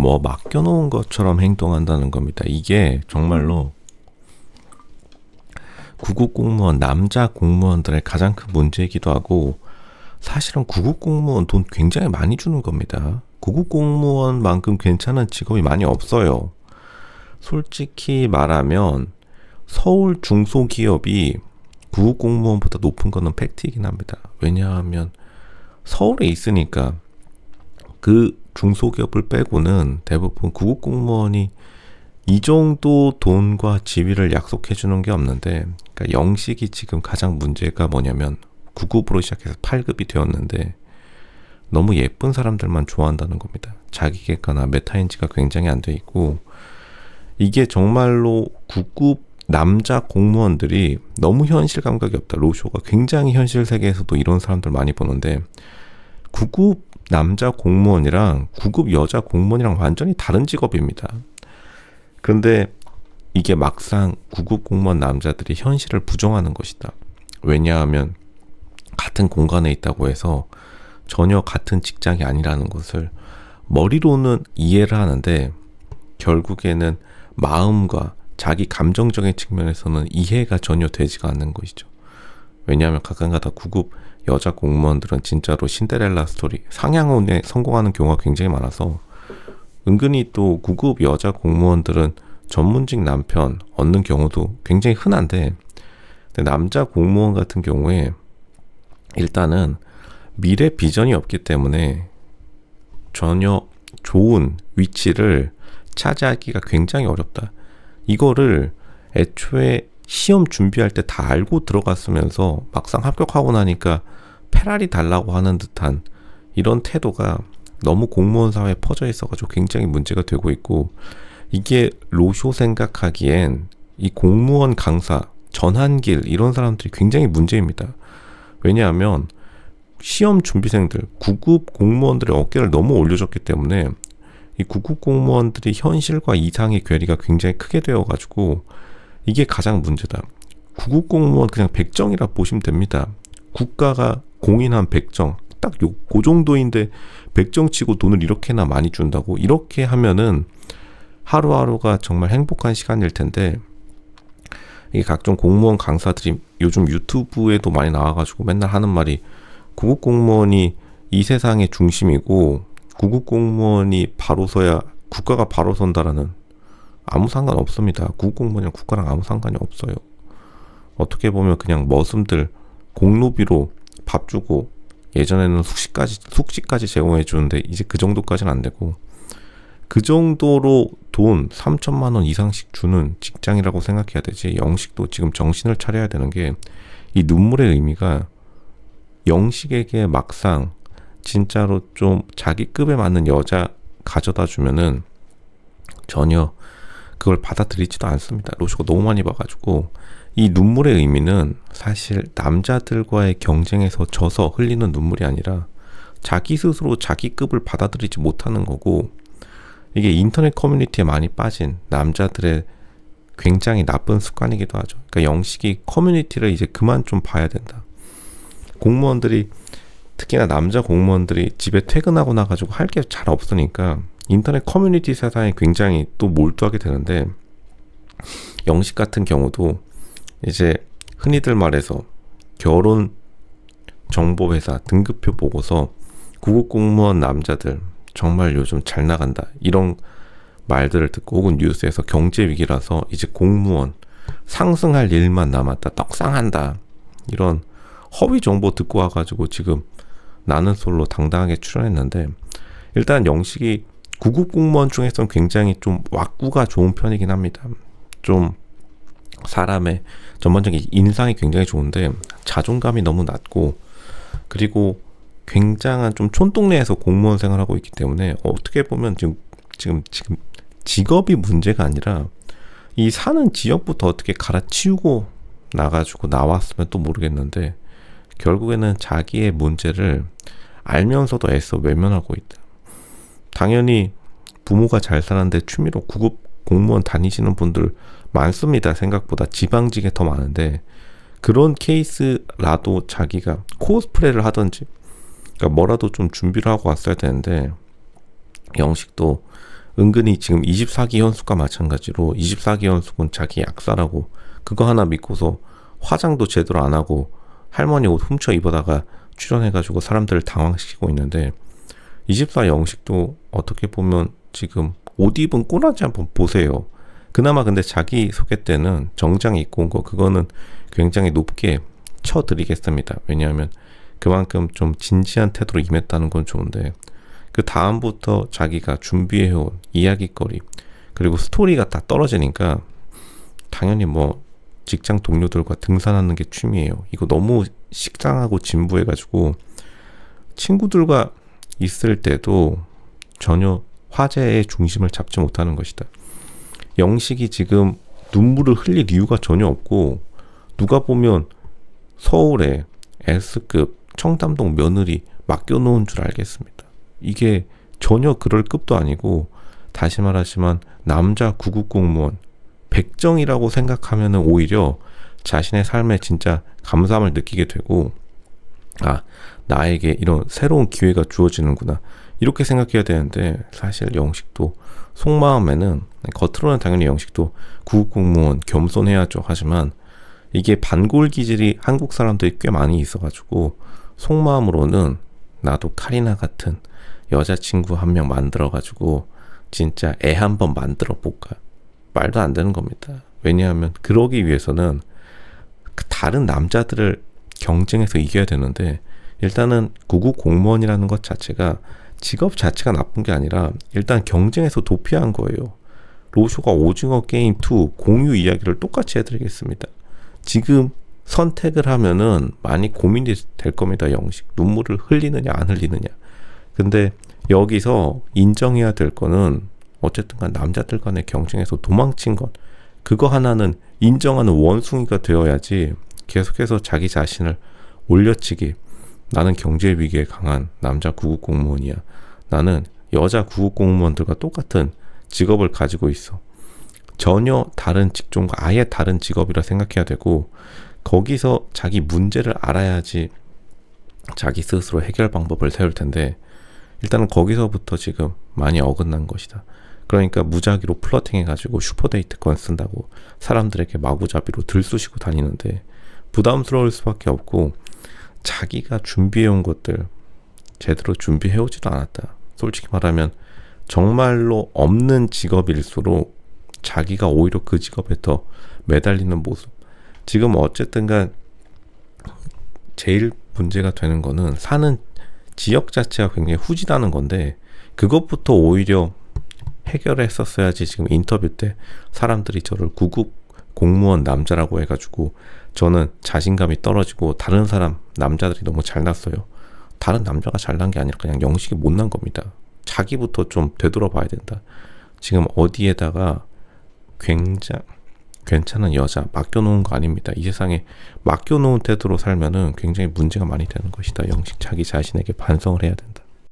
뭐 맡겨놓은 것처럼 행동한다는 겁니다. 이게 정말로 구급 공무원 남자 공무원들의 가장 큰 문제이기도 하고 사실은 구급 공무원 돈 굉장히 많이 주는 겁니다. 구급 공무원만큼 괜찮은 직업이 많이 없어요. 솔직히 말하면 서울 중소기업이 구급 공무원보다 높은 거는 팩트이긴 합니다. 왜냐하면 서울에 있으니까 그 중소기업을 빼고는 대부분 구급 공무원이 이 정도 돈과 지위를 약속해 주는 게 없는데 그러니까 영식이 지금 가장 문제가 뭐냐면 9급으로 시작해서 8급이 되었는데 너무 예쁜 사람들만 좋아한다는 겁니다. 자기 객관화 메타인지가 굉장히 안 돼 있고 이게 정말로 9급 남자 공무원들이 너무 현실 감각이 없다. 로쇼가 굉장히 현실 세계에서도 이런 사람들 많이 보는데 9급 남자 공무원이랑 9급 여자 공무원이랑 완전히 다른 직업입니다. 그런데 이게 막상 9급 공무원 남자들이 현실을 부정하는 것이다. 왜냐하면 같은 공간에 있다고 해서 전혀 같은 직장이 아니라는 것을 머리로는 이해를 하는데 결국에는 마음과 자기 감정적인 측면에서는 이해가 전혀 되지가 않는 것이죠. 왜냐하면 가끔가다 구급 여자 공무원들은 진짜로 신데렐라 스토리 상향혼에 성공하는 경우가 굉장히 많아서 은근히 또 구급 여자 공무원들은 전문직 남편 얻는 경우도 굉장히 흔한데 남자 공무원 같은 경우에 일단은 미래 비전이 없기 때문에 전혀 좋은 위치를 차지하기가 굉장히 어렵다. 이거를 애초에 시험 준비할 때 다 알고 들어갔으면서 막상 합격하고 나니까 페라리 달라고 하는 듯한 이런 태도가 너무 공무원 사회에 퍼져 있어가지고 굉장히 문제가 되고 있고 이게 로쇼 생각하기엔 이 공무원 강사 전한길 이런 사람들이 굉장히 문제입니다. 왜냐하면 시험 준비생들, 구급 공무원들의 어깨를 너무 올려줬기 때문에 이 구급 공무원들이 현실과 이상의 괴리가 굉장히 크게 되어가지고 이게 가장 문제다. 구급 공무원 그냥 백정이라 보시면 됩니다. 국가가 공인한 백정 딱요 그 정도인데 백정 치고 돈을 이렇게나 많이 준다고 이렇게 하면은 하루하루가 정말 행복한 시간일 텐데 이게 각종 공무원 강사들이 요즘 유튜브에도 많이 나와가지고 맨날 하는 말이 구급 공무원이 이 세상의 중심이고 구급 공무원이 바로 서야 국가가 바로 선다라는 아무 상관 없습니다. 구급 공무원이랑 국가랑 아무 상관이 없어요. 어떻게 보면 그냥 머슴들 공로비로 밥 주고 예전에는 숙식까지 숙식까지 제공해 주는데 이제 그 정도까지는 안 되고 그 정도로 돈 3천만 원 이상씩 주는 직장이라고 생각해야 되지. 영식도 지금 정신을 차려야 되는 게 이 눈물의 의미가 영식에게 막상 진짜로 좀 자기 급에 맞는 여자 가져다 주면은 전혀 그걸 받아들이지도 않습니다. 로쇼가 너무 많이 봐가지고 이 눈물의 의미는 사실 남자들과의 경쟁에서 져서 흘리는 눈물이 아니라 자기 스스로 자기 급을 받아들이지 못하는 거고 이게 인터넷 커뮤니티에 많이 빠진 남자들의 굉장히 나쁜 습관이기도 하죠. 그러니까 영식이 커뮤니티를 이제 그만 좀 봐야 된다. 공무원들이 특히나 남자 공무원들이 집에 퇴근하고 나가지고 할 게 잘 없으니까 인터넷 커뮤니티 세상에 굉장히 또 몰두하게 되는데 영식 같은 경우도 이제 흔히들 말해서 결혼 정보 회사 등급표 보고서 구급 공무원 남자들 정말 요즘 잘 나간다. 이런 말들을 듣고 혹은 뉴스에서 경제 위기라서 이제 공무원 상승할 일만 남았다. 떡상한다. 이런 허위 정보 듣고 와가지고 지금 나는 솔로 당당하게 출연했는데 일단 영식이 구급 공무원 중에서는 굉장히 좀 왁구가 좋은 편이긴 합니다. 좀 사람의 전반적인 인상이 굉장히 좋은데 자존감이 너무 낮고 그리고 굉장한 좀 촌동네에서 공무원 생활하고 있기 때문에 어떻게 보면 지금 지금 지금 직업이 문제가 아니라 이 사는 지역부터 어떻게 갈아치우고 나가지고 나왔으면 또 모르겠는데 결국에는 자기의 문제를 알면서도 애써 외면하고 있다. 당연히 부모가 잘 사는데 취미로 구급 공무원 다니시는 분들 많습니다. 생각보다 지방직에 더 많은데 그런 케이스라도 자기가 코스프레를 하든지 그러니까 뭐라도 좀 준비를 하고 왔어야 되는데 영식도 은근히 지금 24기 현숙과 마찬가지로 24기 현숙은 자기 약사라고 그거 하나 믿고서 화장도 제대로 안 하고 할머니 옷 훔쳐 입어다가 출연해가지고 사람들을 당황시키고 있는데 24 영식도 어떻게 보면 지금 옷 입은 꼬라지 한번 보세요. 그나마 근데 자기 소개 때는 정장 입고 온 거 그거는 굉장히 높게 쳐드리겠습니다. 왜냐하면 그만큼 좀 진지한 태도로 임했다는 건 좋은데 그 다음부터 자기가 준비해온 이야기거리 그리고 스토리가 다 떨어지니까 당연히 뭐 직장 동료들과 등산하는 게 취미예요. 이거 너무 식상하고 진부해가지고 친구들과 있을 때도 전혀 화제의 중심을 잡지 못하는 것이다. 영식이 지금 눈물을 흘릴 이유가 전혀 없고 누가 보면 서울에 S급 청담동 며느리 맡겨놓은 줄 알겠습니다. 이게 전혀 그럴 급도 아니고 다시 말하지만 남자 구급 공무원 백정이라고 생각하면 오히려 자신의 삶에 진짜 감사함을 느끼게 되고 아 나에게 이런 새로운 기회가 주어지는구나 이렇게 생각해야 되는데 사실 영식도 속마음에는 겉으로는 당연히 영식도 구급 공무원 겸손해야죠 하지만 이게 반골 기질이 한국 사람들이 꽤 많이 있어가지고 속마음으로는 나도 카리나 같은 여자친구 한 명 만들어가지고 진짜 애 한 번 만들어 볼까 말도 안 되는 겁니다. 왜냐하면 그러기 위해서는 그 다른 남자들을 경쟁해서 이겨야 되는데 일단은 구급 공무원이라는 것 자체가 직업 자체가 나쁜 게 아니라 일단 경쟁에서 도피한 거예요. 로쇼가 오징어 게임 2 공유 이야기를 똑같이 해드리겠습니다. 지금 선택을 하면은 많이 고민이 될 겁니다. 영식 눈물을 흘리느냐 안 흘리느냐. 근데 여기서 인정해야 될 거는 어쨌든 간 남자들 간의 경쟁에서 도망친 것 그거 하나는 인정하는 원숭이가 되어야지 계속해서 자기 자신을 올려치기 나는 경제 위기에 강한 남자 구급 공무원이야. 나는 여자 구급 공무원들과 똑같은 직업을 가지고 있어. 전혀 다른 직종과 아예 다른 직업이라 생각해야 되고 거기서 자기 문제를 알아야지 자기 스스로 해결 방법을 세울 텐데 일단은 거기서부터 지금 많이 어긋난 것이다. 그러니까 무작위로 플러팅 해가지고 슈퍼데이트권 쓴다고 사람들에게 마구잡이로 들쑤시고 다니는데 부담스러울 수밖에 없고 자기가 준비해온 것들 제대로 준비해오지도 않았다. 솔직히 말하면 정말로 없는 직업일수록 자기가 오히려 그 직업에 더 매달리는 모습. 지금 어쨌든간 제일 문제가 되는 거는 사는 지역 자체가 굉장히 후지다는 건데 그것부터 오히려 해결했었어야지 지금 인터뷰 때 사람들이 저를 구급 공무원 남자라고 해가지고 저는 자신감이 떨어지고 다른 사람 남자들이 너무 잘났어요. 다른 남자가 잘난 게 아니라 그냥 영식이 못난 겁니다. 자기부터 좀 되돌아봐야 된다. 지금 어디에다가 굉장히 괜찮은 여자 맡겨놓은 거 아닙니다. 이 세상에 맡겨놓은 태도로 살면은 굉장히 문제가 많이 되는 것이다. 영식 자기 자신에게 반성을 해야 된다.